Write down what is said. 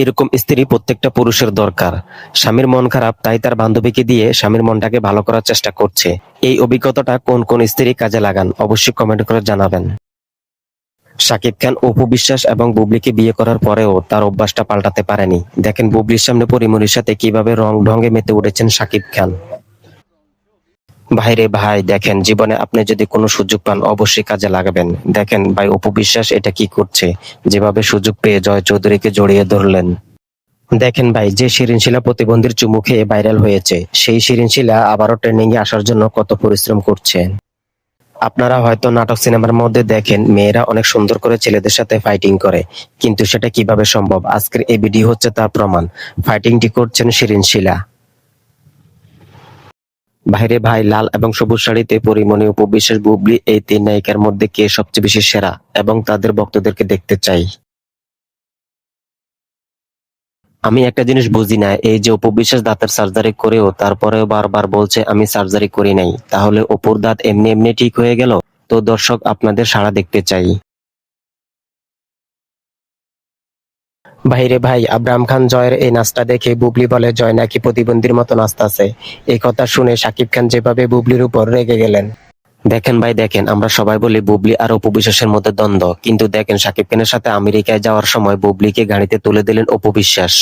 এরকম স্ত্রী প্রত্যেকটা পুরুষের দরকার। স্বামীর মন খারাপ, তাই তার বান্ধবীকে দিয়ে স্বামীর মনটাকে ভালো করার চেষ্টা করছে। এই অভিজ্ঞতাটা কোন কোন স্ত্রী কাজে লাগান, অবশ্যই কমেন্ট করে জানাবেন। শাকিব খান অপু বিশ্বাস এবং বুবলিকে বিয়ে করার পরেও তার অভ্যাসটা পাল্টাতে পারেনি। দেখেন বুবলির সামনে পরিমনির সাথে কীভাবে রং ঢঙ্গে মেতে উঠেছেন শাকিব খান। ভাইরে ভাই, দেখেন, জীবনে আপনি যদি কোনো সুযোগ পান, অবশ্যই কাজে লাগাবেন। দেখেন, ভাই অপু বিশ্বাস এটা কি করছে? যেভাবে সুযোগ পেয়ে জয় চৌধুরীকে জড়িয়ে ধরলেন। দেখেন, ভাই, যে শিরিনশিলা প্রতিবন্ধীর চুমু খেয়ে ভাইরাল হয়েছে, সেই শিরিনশিলা আবারও ট্রেন্ডিং এ আসার জন্য কত পরিশ্রম করছে। আপনারা হয়তো নাটক সিনেমার মধ্যে দেখেন, মেয়েরা অনেক সুন্দর করে ছেলেদের সাথে ফাইটিং করে। কিন্তু সেটা কীভাবে সম্ভব? আজকের এই ভিডিও হচ্ছে তার প্রমাণ। ফাইটিংটি করছেন শিরিনশিলা বাইরে ভাই লাল এবং সবুজ শাড়িতে পরিমণি উপবিশ্বাস বুবলি এই তিন নায়িকার মধ্যে কে সবচেয়ে বেশি সেরা এবং তাদের ভক্তদেরকে দেখতে চাই। আমি একটা জিনিস বুঝি না, এই যে উপবিশ্বাস দাঁতের সার্জারি করেও তারপরেও বারবার বলছে, আমি সার্জারি করি নাই। তাহলে অপুর দাঁত এমনি এমনি ঠিক হয়ে গেল? তো দর্শক, আপনাদের সাড়া দেখতে চাই। ভাইরে ভাই আব্রাহাম খান জয়ের এই নাচটা দেখে বুবলি বলে, জয় নাকি প্রতিবন্ধীর মতো নাচতাছে এই কথা শুনে সাকিব খান যেভাবে বুবলির উপর রেগে গেলেন। দেখেন ভাই, দেখেন, আমরা সবাই বলি বুবলি আর উপবিশ্বাসের মধ্যে দ্বন্দ্ব। কিন্তু দেখেন, সাকিব খানের সাথে আমেরিকায় যাওয়ার সময় বুবলিকে গাড়িতে তুলে দিলেন অপবিশ্বাস